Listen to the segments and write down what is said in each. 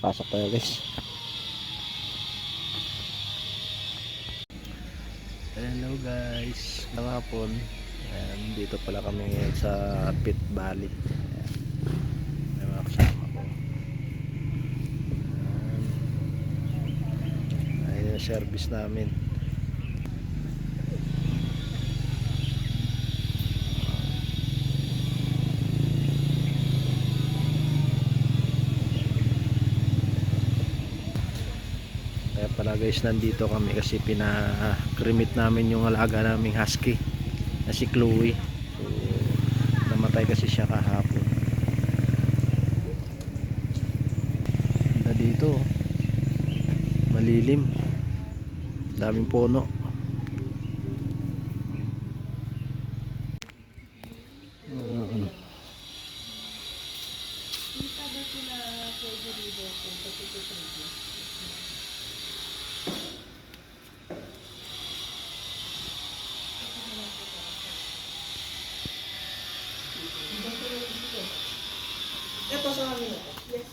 Pasok tayo guys. Hello guys. Nakapon. Ayan, dito pala kami sa Pit Valley. Ayan. May mga kasama ko. Ayan yung service namin. Guys nandito kami kasi pina-cremate namin yung alaga naming husky na si Chloe. So, namatay kasi siya kahapon. Ganda dito. oh. Malilim. Daming puno. Mm. Ito sa amin ito. Yes.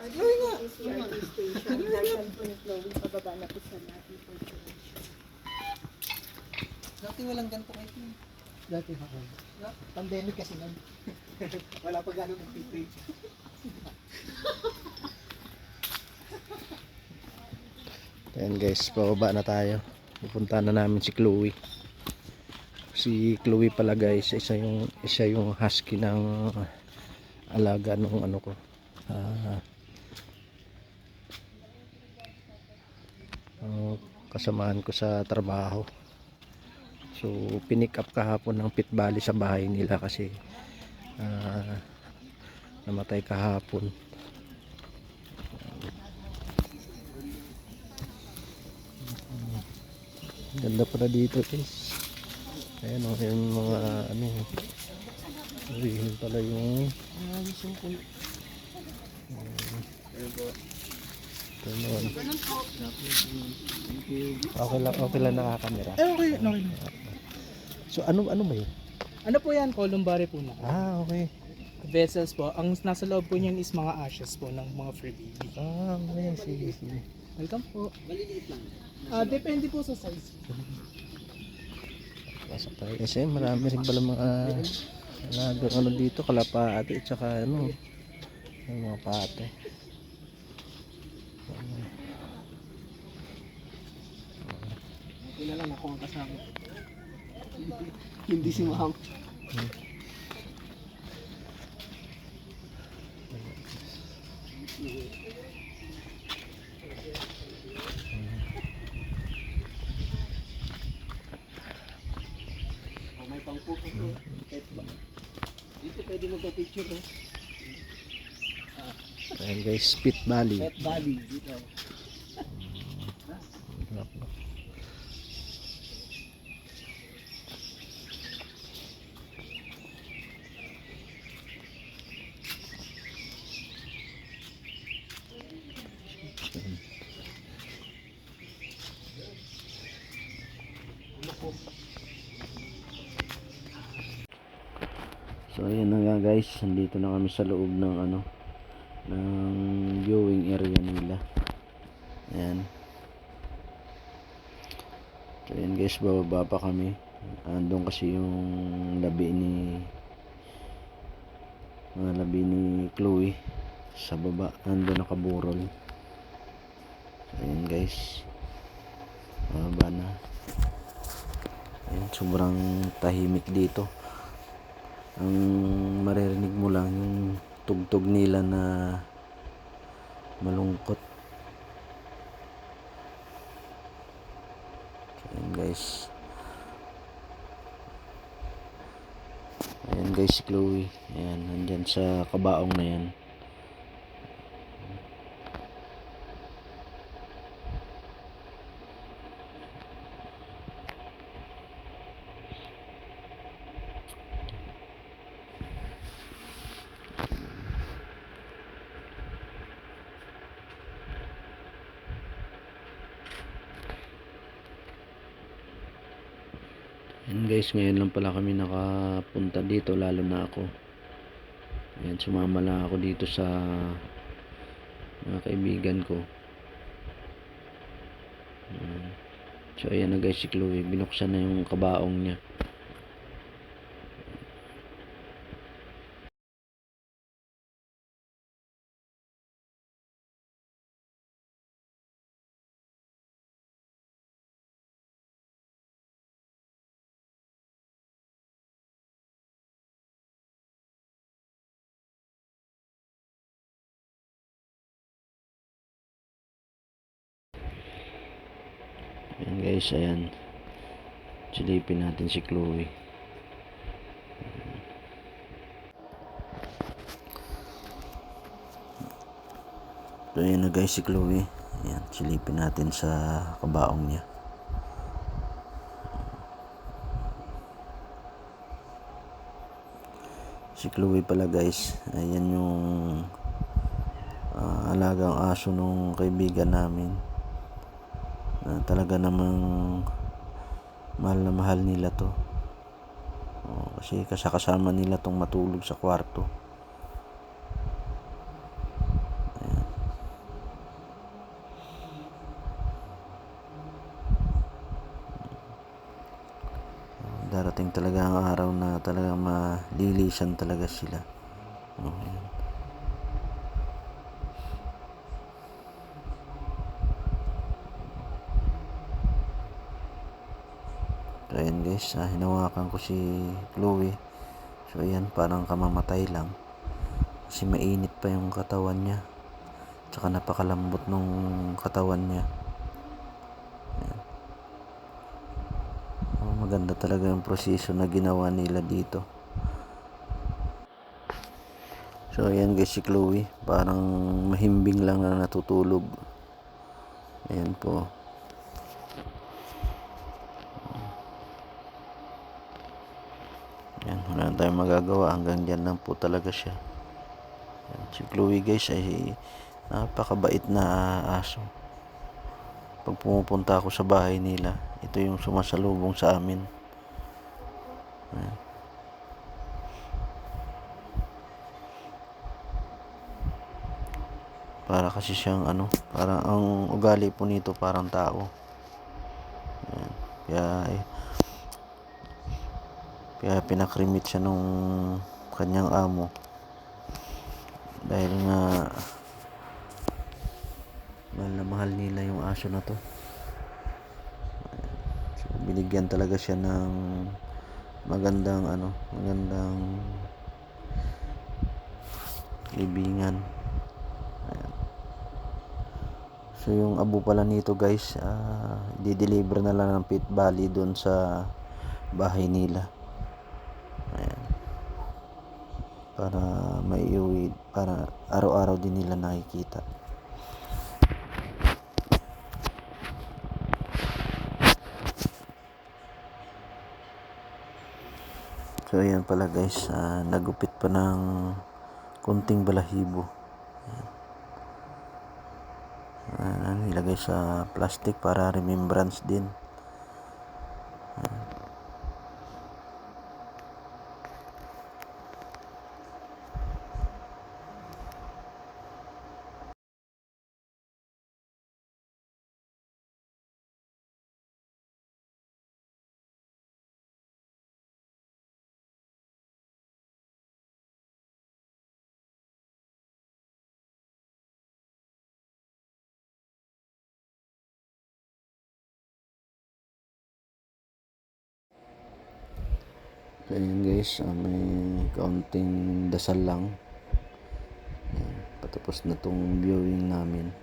Ay nga. CRT station. Nasaan po ni Chloe, pababa na po sa natin po. Dati walang ganito kayo. Dati ako. Pandemic kasi nun. Wala pa gano'ng nagpipray. Ayan guys, pababa na tayo. Pupunta na namin si Chloe. Si Chloe pala guys, isa yung isa yung husky ng alaga nung ano ko. Ah, ang kasamahan ko sa trabaho. So, pinick up kahapon ng Pit Valley sa bahay nila kasi ah, namatay kahapon. Ganda pala dito guys. Ayan o, yung mga ano. Yun pala yung sungkol. ito naman. Okay lang, okay lang nakakamera. Eh, okay. Okay. So ano ano ba yun? Ano po yan? Columbari po na. Ah, okay. Vessels po. Ang nasa loob po niyan is mga ashes po ng mga fur baby. Ah, okay. Sige, sige. Welcome po. Maliliit lang. Ah, depende po sa size. Pasok tayo. Kasi marami rin pala mga alagang ano dito, kalapate at saka ano, yung mga pato. Hindi na lang ako ang kasama. Hindi si Ma'am. May pangpupo ba? Dito pwede magpa-picture eh. Ayan guys, Pit Valley. Pet Valley dito. So ayan na nga guys, nandito na kami sa loob ng ano ng viewing area nila. Ayan. So ayan guys, bababa pa kami. Andun kasi yung labi ni mga labi ni Chloe sa baba. Andun nakaburol. So ayan guys. Bababa na. Ayan, sobrang tahimik dito ang maririnig mo lang yung tugtog nila na malungkot. Ayan guys. Ayan guys si Chloe. Ayan nandyan sa kabaong na yan Yan guys, ngayon lang pala kami nakapunta dito lalo na ako. Ayan, sumama lang ako dito sa mga kaibigan ko. Ayan. So, ayan na guys si Chloe. Binuksan na yung kabaong niya. Guys, ayan. Silipin natin si Chloe. So ayan na guys si Chloe. Ayan, silipin natin sa kabaong niya. Si Chloe pala guys, ayan yung ah, alagang aso nung kaibigan namin na talaga namang mahal na mahal nila to. Oo, kasi kasakasama nila tong matulog sa kwarto. Oo, darating talaga ang araw na talaga malilisan talaga sila. Oo, ayan. So, ayan guys, ah, hinawakan si Chloe. So, ayan, parang kamamatay lang. Kasi mainit pa yung katawan niya. Tsaka napakalambot nung katawan niya. Ayan. Oh, maganda talaga yung proseso na ginawa nila dito. So, ayan guys si Chloe. Parang mahimbing lang na natutulog. Ayan po. Yan, wala na tayong magagawa. Hanggang dyan lang po talaga siya. Si Chloe guys ay napakabait na aso. Pag pumupunta ako sa bahay nila, ito yung sumasalubong sa amin. Para kasi siyang ano, parang ang ugali po nito parang tao. Ayan. Kaya eh, kaya pinakrimit siya nung kanyang amo. Dahil nga mahal na mahal nila yung aso na to. So, binigyan talaga siya ng magandang ano, magandang libingan. Ayan. So yung abo pala nito guys, ah, di-deliver na lang ng Pit Valley doon sa bahay nila. Ayan. Para maiuwi, para araw-araw din nila nakikita. So ayan pala guys, ah, nagupit pa ng kunting balahibo. Ayan, nilagay sa plastic para remembrance din. So ayan guys, ah, may kaunting dasal lang. Ayan, patapos na tong viewing namin.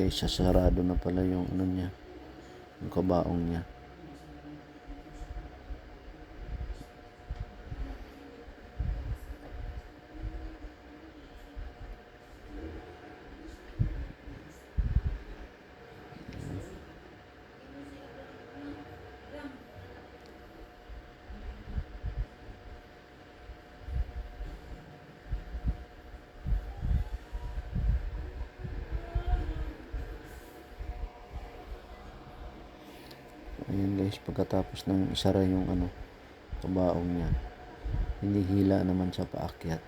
Yan guys, sasarado na pala yung ano niya. Yung kabaong niya. Ayan guys, pagkatapos ng isara yung ano, kabaong niya. Hindi hila naman siya paakyat.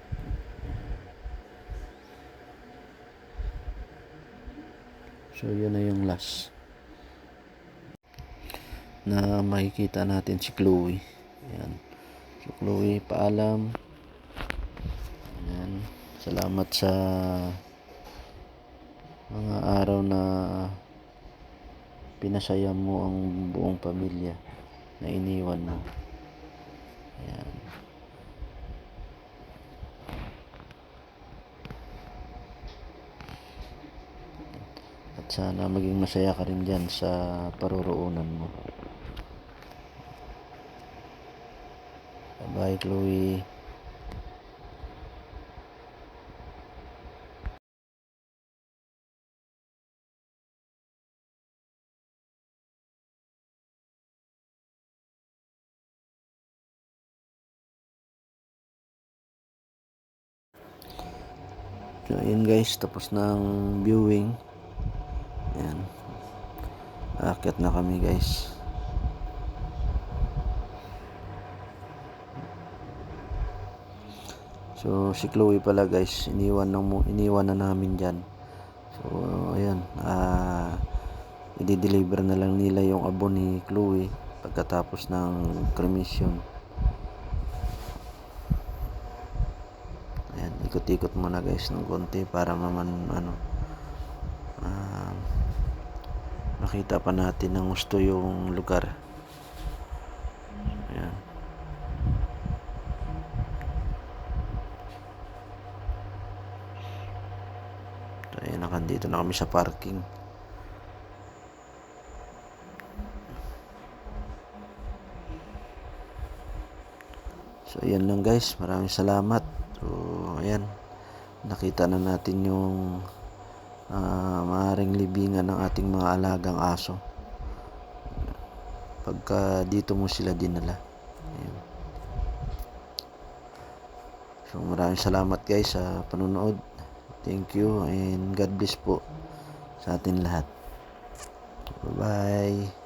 So yun na yung last. Na makikita natin si Chloe. Ayan. So Chloe, paalam. Ayan. Salamat sa mga araw na pinasaya mo ang buong pamilya na iniwan mo. Ayan. At sana maging masaya ka rin dyan sa paruroonan mo. Bye, Chloe. So, ayun guys, tapos ng viewing. Ayan. Aakyat na kami guys. So, si Chloe pala guys, iniwan, na, mo, iniwan na namin dyan. So, ayan. Ah, i-deliver na lang nila yung abo ni Chloe pagkatapos ng cremation. Ayan, ikot-ikot muna guys ng konti para maman ano ah, makita pa natin ng gusto yung lugar. Ayan. So, ayan, nakandito na kami sa parking. So, ayan lang guys. Maraming salamat. So, ayan. Nakita na natin yung ah, maaaring libingan ng ating mga alagang aso. Pagka dito mo sila dinala. Ayan. So, maraming salamat guys sa panonood. Thank you and God bless po sa atin lahat. Bye-bye.